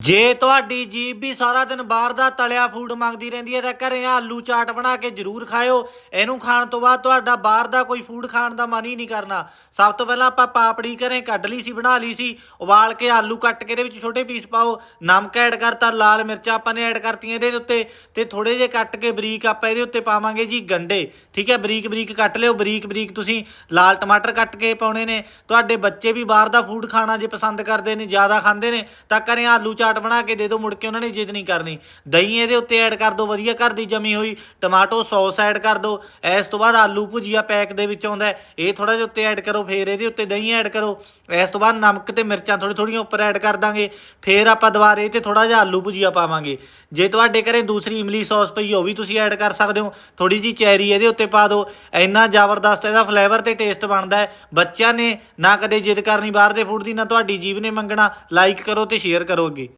ਜੇ ਤੁਹਾਡੀ ਜੀਭ ਵੀ ਸਾਰਾ ਦਿਨ ਬਾਹਰ ਦਾ ਤਲਿਆ ਫੂਡ ਮੰਗਦੀ ਰਹਿੰਦੀ ਹੈ ਤਾਂ ਘਰੇ ਆਲੂ ਚਾਟ ਬਣਾ ਕੇ ਜ਼ਰੂਰ ਖਾਇਓ। ਇਹਨੂੰ ਖਾਣ ਤੋਂ ਬਾਅਦ ਤੁਹਾਡਾ ਬਾਹਰ ਦਾ ਕੋਈ ਫੂਡ ਖਾਣ ਦਾ ਮਨ ਹੀ ਨਹੀਂ ਕਰਨਾ। ਸਭ ਤੋਂ ਪਹਿਲਾਂ ਆਪਾਂ ਪਾਪੜੀ ਘਰੇ ਕੱਢ ਲਈ ਸੀ, ਬਣਾ ਲਈ ਸੀ। ਉਬਾਲ ਕੇ ਆਲੂ ਕੱਟ ਕੇ ਇਹਦੇ ਵਿੱਚ ਛੋਟੇ ਪੀਸ ਪਾਓ। ਨਮਕ ਐਡ ਕਰਤਾ, ਲਾਲ ਮਿਰਚਾਂ ਆਪਾਂ ਨੇ ਐਡ ਕਰਤੀਆਂ ਇਹਦੇ ਉੱਤੇ। ਤੇ ਥੋੜੇ ਜਿਹੇ ਕੱਟ ਕੇ ਬਰੀਕ ਆਪਾਂ ਇਹਦੇ ਉੱਤੇ ਪਾਵਾਂਗੇ ਜੀ ਗੰਡੇ। ਠੀਕ ਹੈ, ਬਰੀਕ ਬਰੀਕ ਕੱਟ ਲਿਓ, ਬਰੀਕ ਬਰੀਕ ਤੁਸੀਂ ਲਾਲ ਟਮਾਟਰ ਕੱਟ ਕੇ ਪਾਉਣੇ ਨੇ। ਤੁਹਾਡੇ ਬੱਚੇ ਵੀ ਬਾਹਰ ਦਾ ਫੂਡ ਖਾਣਾ ਜੇ ਪਸੰਦ ਕਰਦੇ ਨੇ, ਜ਼ਿਆਦਾ ਖਾਂਦੇ ਨੇ, ਤਾਂ ਘਰੇ ਆਲੂ ਚਾਟ ਬਣਾ ਕੇ ਦੇ ਦਿਓ, ਮੁੜ ਕੇ ਉਹਨਾਂ ਨੇ ਜਿੱਦ ਨਹੀਂ ਕਰਨੀ। ਦਹੀਂ ਇਹਦੇ ਉੱਤੇ ਐਡ ਕਰ ਦਿਓ, ਵਧੀਆ ਘਰ ਦੀ ਜਮੀ ਹੋਈ। ਟਮਾਟੋ ਸੌਸ ਐਡ ਕਰ ਦਿਓ। ਇਸ ਤੋਂ ਬਾਅਦ ਆਲੂ ਭੁਜੀਆ ਪੈਕ ਦੇ ਵਿੱਚ ਆਉਂਦਾ ਇਹ ਥੋੜਾ ਜਿਹਾ ਉੱਤੇ ਐਡ ਕਰੋ, ਫੇਰ ਇਹਦੇ ਉੱਤੇ ਦਹੀਂ ਐਡ ਕਰੋ। ਇਸ ਤੋਂ ਬਾਅਦ ਨਮਕ ਤੇ ਮਿਰਚਾਂ ਥੋੜੀ ਥੋੜੀਆਂ ਉੱਪਰ ਐਡ ਕਰ ਦਾਂਗੇ। ਫੇਰ ਆਪਾਂ ਦੁਬਾਰਾ ਇਹ ਤੇ ਥੋੜਾ ਜਿਹਾ ਆਲੂ ਭੁਜੀਆ ਪਾਵਾਂਗੇ। ਜੇ ਤੁਹਾਡੇ ਘਰੇ ਦੂਸਰੀ ਇਮਲੀ ਸੌਸ ਪਈ ਉਹ ਵੀ ਤੁਸੀਂ ਐਡ ਕਰ ਸਕਦੇ ਹੋ। ਥੋੜੀ ਜੀ ਚੈਰੀ ਇਹਦੇ ਉੱਤੇ ਪਾ ਦਿਓ। ਇੰਨਾ ਜ਼ਬਰਦਸਤ ਇਹਦਾ ਫਲੇਵਰ ਤੇ ਟੇਸਟ ਬਣਦਾ ਹੈ। ਬੱਚਿਆਂ ਨੇ ਨਾ ਕਦੇ ਜਿੱਦ ਕਰਨੀ, ਬਾਹਰ ਦੇ ਫੂਡ ਦੀ, ਨਾ ਤੁਹਾਡੀ ਜੀਵ ਨੇ ਮੰਗਣਾ। ਲਾਈਕ ਕਰੋ ਤੇ ਸ਼ੇਅਰ ਕਰੋ ਅੱਗੇ।